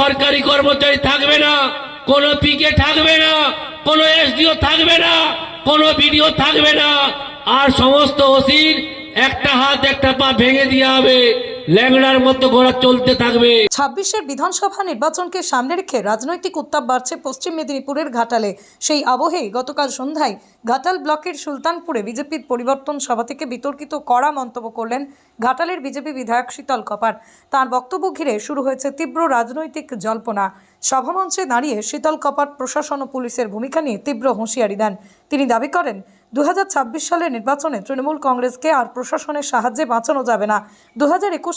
সরকারি কর্মচারী থাকবে না, কোনো পিকে থাকবে না, কোনো এসডিও থাকবে না, কোনো বিডিও থাকবে না। আর সমস্ত ওসির একটা হাত, একটা পা ভেঙে দেওয়া হবে। ছাব্বিশের বিধানসভা নির্বাচনকে সামনে রেখে রাজনৈতিক উত্তাপ বাড়ছে পশ্চিম মেদিনীপুরের ঘাটালে। সেই আবহেই গতকাল সন্ধ্যায় ঘাটাল ব্লকের সুলতানপুরে বিজেপির পরিবর্তন সভা থেকে বিতর্কিত কড়া মন্তব্য করলেন ঘাটালের বিজেপি বিধায়ক শীতল কপার। তার বক্তব্য ঘিরে শুরু হয়েছে তীব্র রাজনৈতিক জল্পনা। সভামঞ্চে দাঁড়িয়ে শীতল কপাট প্রশাসন ও পুলিশের ভূমিকা নিয়ে তীব্র হুঁশিয়ারি দেন। তিনি দাবি করেন দু সালের নির্বাচনে তৃণমূল কংগ্রেসকে আর প্রশাসনের সাহায্যে বাঁচানো যাবে না। দু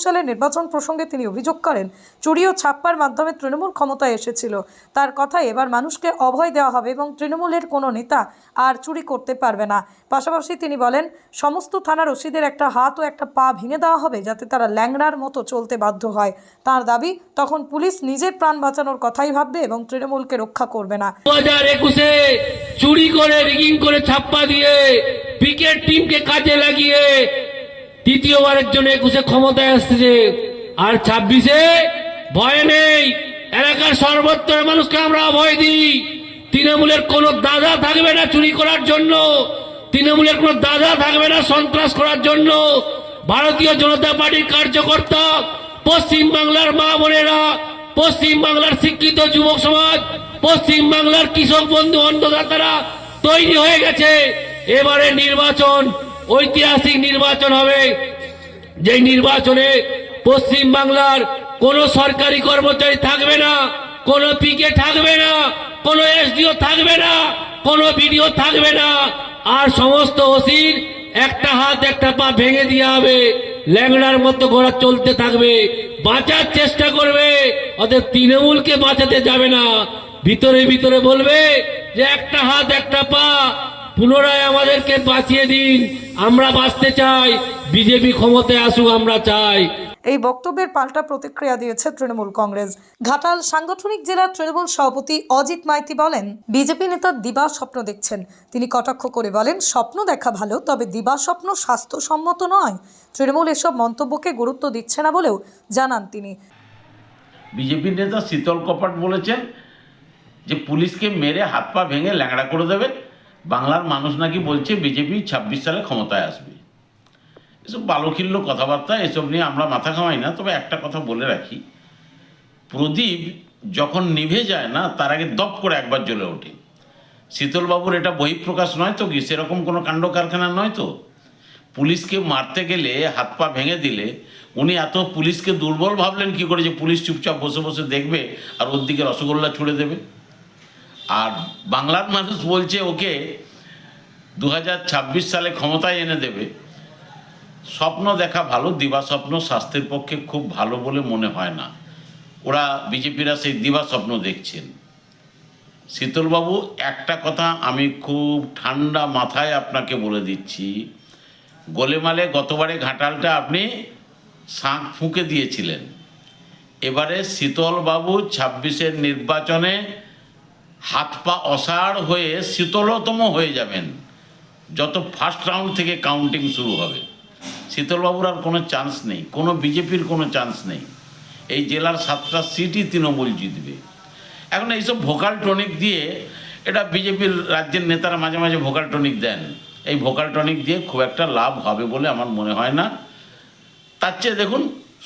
সালের নির্বাচন প্রসঙ্গে তিনি অভিযোগ করেন, চুরি ও ছাপ্পার মাধ্যমে তৃণমূল ক্ষমতায় এসেছিল। তার কথায় এবার মানুষকে অভয় দেওয়া হবে এবং তৃণমূলের কোনো নেতা আর চুরি করতে পারবে না। পাশাপাশি তিনি বলেন, সমস্ত থানার ওসিদের একটা হাত ও একটা পা ভেঙে দেওয়া হবে যাতে তারা ল্যাংড়ার মতো চলতে বাধ্য হয়। তার দাবি, তখন পুলিশ নিজের প্রাণ বাঁচানোর কথাই ভাববে এবং তৃণমূলকে রক্ষা করবে না। চুরি করে, রিগিং করে ছাপ্পা দিয়ে পিকেট টিমকে কাজে লাগিয়ে তৃতীয়বারের জন্য একুশে ক্ষমতায় আসছে আর ছাব্বিশে ভয় নেই। এলাকার সর্বত্র মানুষকে আমরা ভয় দিই। তৃণমূলের কোনো দাদা থাকবে না চুরি করার জন্য। তৃণমূলের কোনো দাদা থাকবে না সন্ত্রাস করার জন্য। ভারতীয় জনতা পার্টির কার্যকর্তা পশ্চিম বাংলার মা বোনেরা পশ্চিম বাংলার শিক্ষিত যুবক সমাজ পশ্চিম বাংলার কৃষক বন্ধু অন্নদাতারা তৈরি হয়ে গেছে। এবারে নির্বাচন, ঐতিহাসিক নির্বাচন হবে। যে নির্বাচনে পশ্চিম বাংলার কোন সরকারি কর্মচারী থাকবে না, কোনো পিকে থাকবে না, কোনো এসডিও থাকবে না, কোনো বিডিও থাকবে না, আর সমস্ত ওসির একটা হাত, একটা পা ভেঙে দিয়ে হবে। ল্যাংড়ার মতো ঘোড়া চলতে থাকবে। বাঁচার চেষ্টা করবে। অতএব তৃণমূলকে বাঁচাতে যাবে না। ভিতরে ভিতরে বলবে যে, একটা হাত, একটা পা, পুনরায় আমাদেরকে বাঁচিয়ে দিন। আমরা বাঁচতে চাই। বিজেপি ক্ষমতায় আসুক, আমরা চাই। এই বক্তব্যের পাল্টা প্রতিক্রিয়া দিয়েছে তৃণমূল কংগ্রেস। ঘাটাল সাংগঠনিক জেলার তৃণমূল সভাপতি অজিত মাইতি বলেন, বিজেপি নেতা দিবা স্বপ্ন দেখছেন। তিনি কটাক্ষ করে বলেন, স্বপ্ন দেখা ভালো, তবে দিবা স্বপ্ন স্বাস্থ্যসম্মত নয়। তৃণমূল এসব মন্তব্যকে গুরুত্ব দিচ্ছে না বলেও জানান তিনি। বিজেপি নেতা শীতল কপাট বলেছেন যে, পুলিশকে মেরে হাত পা ভেঙে ল্যাংড়া করে দেবে বাংলার মানুষ নাকি বলছে, বিজেপি ছাব্বিশ সালে ক্ষমতায় আসবে। এসব বালখিল্য কথাবার্তা, এসব নিয়ে আমরা মাথা ঘামাই না, তবে একটা কথা বলে রাখি। প্রদীপ যখন নিভে যায় না, তার আগে দপ করে একবার জ্বলে ওঠে। শীতলবাবুর এটা বহিঃপ্রকাশ নয় তো কি? সেরকম কোনো কাণ্ড কারখানা নয় তো? পুলিশকে মারতে গেলে, হাত পা ভেঙে দিলে, উনি এত পুলিশকে দুর্বল ভাবলেন কি করে যে পুলিশ চুপচাপ বসে বসে দেখবে আর ওর দিকে রসগোল্লা ছুড়ে দেবে? আর বাংলার মানুষ বলছে ওকে দু হাজার ছাব্বিশ সালে ক্ষমতায় এনে দেবে। স্বপ্ন দেখা ভালো, দিবা স্বপ্ন স্বাস্থ্যের পক্ষে খুব ভালো বলে মনে হয় না। ওরা বিজেপিরা সেই দিবা স্বপ্ন দেখছেন। শীতলবাবু, একটা কথা আমি খুব ঠান্ডা মাথায় আপনাকে বলে দিচ্ছি। গোলেমালে গতবারে ঘাটালটা আপনি শাঁখ ফুঁকে দিয়েছিলেন। এবারে শীতলবাবু ছাব্বিশের নির্বাচনে হাত পা অসাড় হয়ে শীতলতম হয়ে যাবেন। যত ফার্স্ট রাউন্ড থেকে কাউন্টিং শুরু হবে। শীতলবাবুর আর কোনো চান্স নেই, কোনো বিজেপির কোনো চান্স নেই। এই জেলার সাতটা সিটই তৃণমূল জিতবে। এখন এইসব ভোকাল টনিক দিয়ে এটা বিজেপির রাজ্যের নেতারা মাঝে মাঝে ভোকাল টনিক দেন। এই ভোকাল টনিক দিয়ে খুব একটা লাভ হবে বলে আমার মনে হয় না। তার চেয়ে দেখুন,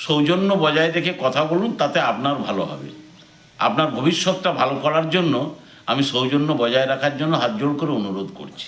সৌজন্য বজায় রেখে কথা বলুন, তাতে আপনার ভালো হবে। আপনার ভবিষ্যৎটা ভালো করার জন্য আমি সৌজন্য বজায় রাখার জন্য হাত জোড় করে অনুরোধ করছি।